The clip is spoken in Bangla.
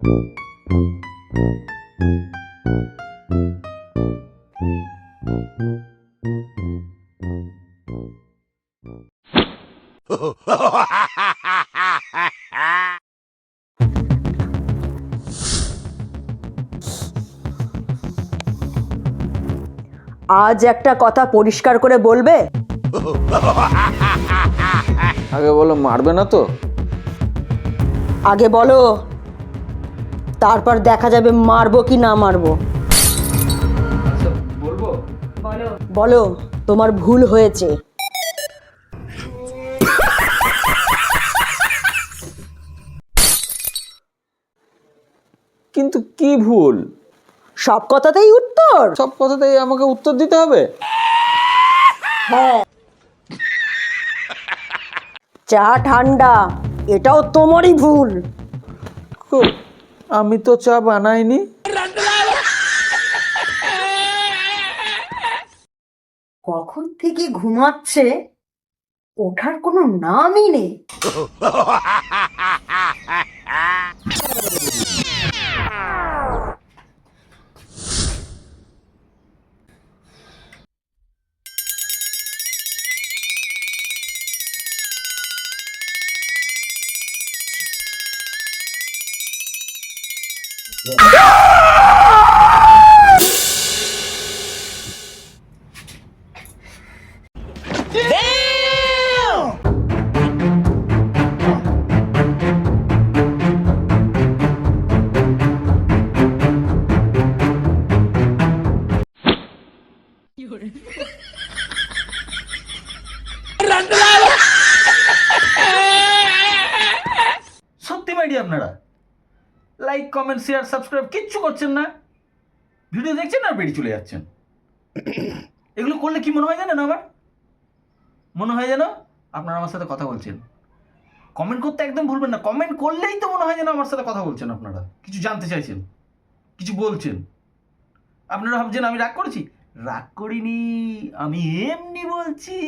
আজ একটা কথা পরিষ্কার করে বলবে? আগে বলো মারবে না তো? আগে বলো। তারপর দেখা যাবে মারবো কি না মারবো। বলব? বলো। তোমার ভুল হয়েছে। কিন্তু কি ভুল? সব কথাতেই উত্তর। সব কথাতেই আমাকে উত্তর দিতে হবে? হ্যাঁ। চা ঠান্ডা এটাও তোমারই ভুল। কো, আমি তো চা বানাইনি। কখন থেকে ঘুমাচ্ছে ওঠার কোনো নামই নেই। সত্যি মাইডি আপনারা লাইক কমেন্ট শেয়ার সাবস্ক্রাইব কিচ্ছু করছেন না। ভিডিও দেখছেন আর বেরিয়ে চলে যাচ্ছেন। এগুলো করলে কি মনে হয় জানেন আমার? মনে হয় যেন আপনারা আমার সাথে কথা বলছেন। কমেন্ট করতে একদম ভুলবেন না। কমেন্ট করলেই তো মনে হয় যেন আমার সাথে কথা বলছেন আপনারা। কিছু জানতে চাইছেন, কিছু বলছেন। আপনারা ভাবছেন আমি রাগ করেছি? রাগ করিনি, আমি এমনি বলছি।